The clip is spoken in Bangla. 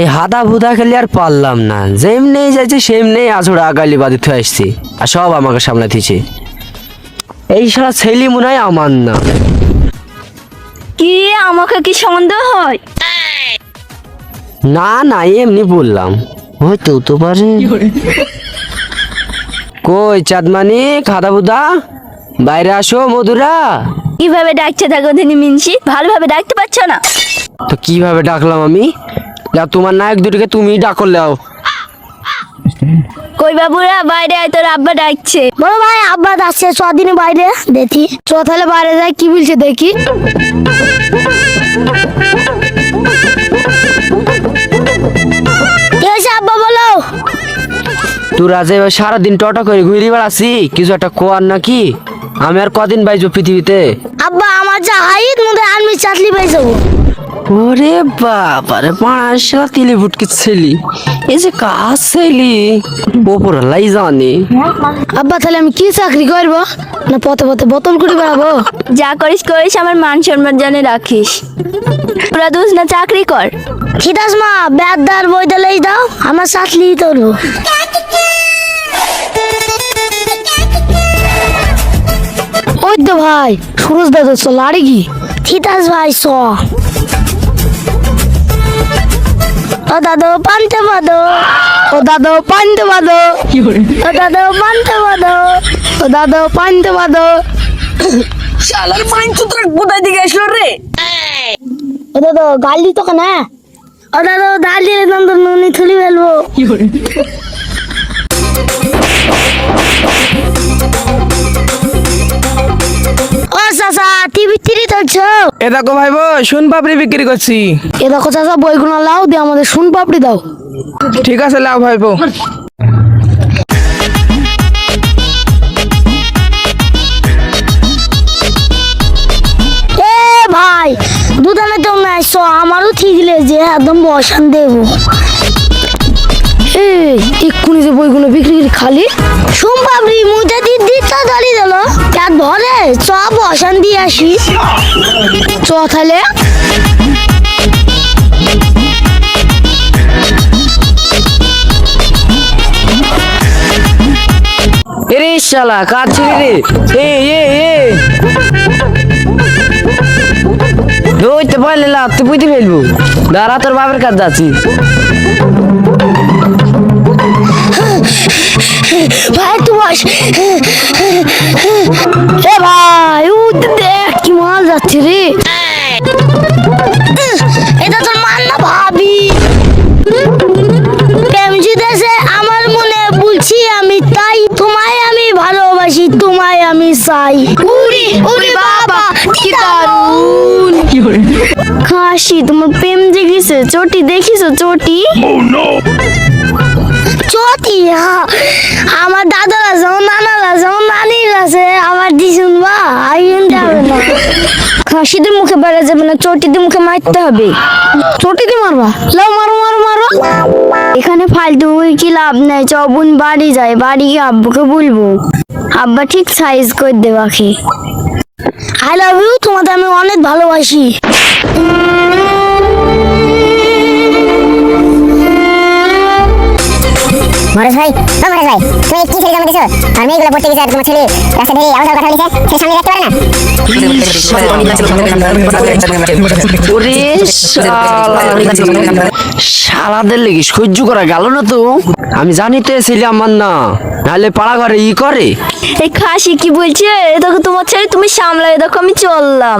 এই হাদা ভুদা খেলে আর পারলাম না। যেমনি যাচ্ছে সেমনি আছড়া আগালি বাদি থুয়ে আসছি। আর সব আমাকে সামনে দিছে এই সারা ছেলে মনে হয় আমার না। কি আমাকে কি সন্দেহ হয়? না না এমনি বললাম। হয়তো তো পারে। কই চাঁদমানি খাদা বুদা বাইরে আসো মধুরা। কীভাবে ডাকছে থাকো তিনি মিনসি? ভালোভাবে ডাকতে পারছ না? তো কীভাবে ডাকলাম আমি? যা তোমার নায়ক দুটিকে তুমি ডাকর লাও। কই বাবুরা বাইরে আয় তোর আব্বা ডাকছে। বড় ভাই আব্বা যাচ্ছে ছদিন বাইরে দেখি। চ তাহলে বাইরে যাই কি বলছে দেখি। আব্বা বলো। তোরা যে সারাদিন টটা করে ঘুরে বেড়াচ্ছি কিছু একটা কোয়ার নাকি? আমি আর কদিন বাইজো পৃথিবীতে। আব্বা আমার যা হাইট মধ্যে আর্মি চাটলি পাইছো ওরে বাবারে পাঁচশো তিলি ফুটকে ছেলি। এই যে কাজ ছেলি? ওপর লাই জানে। আব্বা তাহলে আমি কি চাকরি করব? না পথে পথে বোতল করে বেড়াবো যা করিস করিস আমার মান সম্মান জানে রাখিস। তোরা দুস না চাকরি কর। আছে মা ব্যাদার বই দিলে দাও আমার চাটলি করব ওই তো ভাই সুরজ দাদা চল আরে কি? ঠিক ভাই চ। ও দাদু পানতে বাদো ও দাদু পান্তে পাদো ও দাদু পানতে পাদো ও দাদু পান্তে পাদো শালার মাইন তোর কোথায় দিকে আসলো রে? ও দাদু গালি তো কেন? ও দাদু ডালি নন্দন নুনি থুলি ফেলব। এ দেখো ভাইবো শুন পাপড়ি বিক্রি করছি। এ দেখো চাচা বইগুলো লাও দিয়ে আমাদের শুন পাপড়ি দাও। ঠিক আছে লাও ভাইবো। এ ভাই দুধানে তো নাই স আমারও ঠিক যে একদম বসান দেবো এই এক্ষুনি যে বইগুলো বিক্রি খালি ভরে চ বসান দিয়ে আসি। এরে শালা রে। এ এ এ। পারলে লাভ তুই বুঝতে ফেলব দাঁড়া, তোর বাপের কাজ যাচ্ছি। ভাই তুই বস এ ভাই ও দেখ কি মাল যাচ্ছে রে। এটা তোর মান না ভাবি। আমার মনে বলছি আমি তাই। তোমায় আমি ভালোবাসি তোমায় আমি চাই। উড়ি উড়ি বাবা কি দারুণ। খাসি তোমার প্রেম জেগেছে চটি দেখিছো চটি? চটি হ্যাঁ। আমার দাদারা যেমন নানারা যেমন নানির আছে, আমার দিশুন বা আইনতে হবে না। খাসিদের মুখে বেড়া যাবে না, চটিদের মুখে মারতে হবে। চটিতে মারবা? লাও মারো মারো মারো। এখানে ফালতু কি লাভ নাই, চবুন বাড়ি যায়, বাড়ি গিয়ে আব্বুকে বলব। আব্বা ঠিক সাইজ করে দেবাকে আই লাভ ইউ তোমাদের আমি অনেক ভালোবাসি। মরেশ ভাই ও মরেশ ভাই তুমি কি ছেলে জমা দিছো আর মেয়েগুলো পড়তে গেছে আর তোমার ছেলে রাস্তা ধরে আওয়াজ কথা বলেছে সে সামনে দেখতে পারে না? শালাদের লেগে সহ্য করা গেল না তো। আমি জানি তো ছেলে আমার না নাহলে পাড়া ঘরে ই করে। এই খাসি কি বলছে? এ দেখো তোমার ছেলে তুমি সামলাই দেখো আমি চললাম।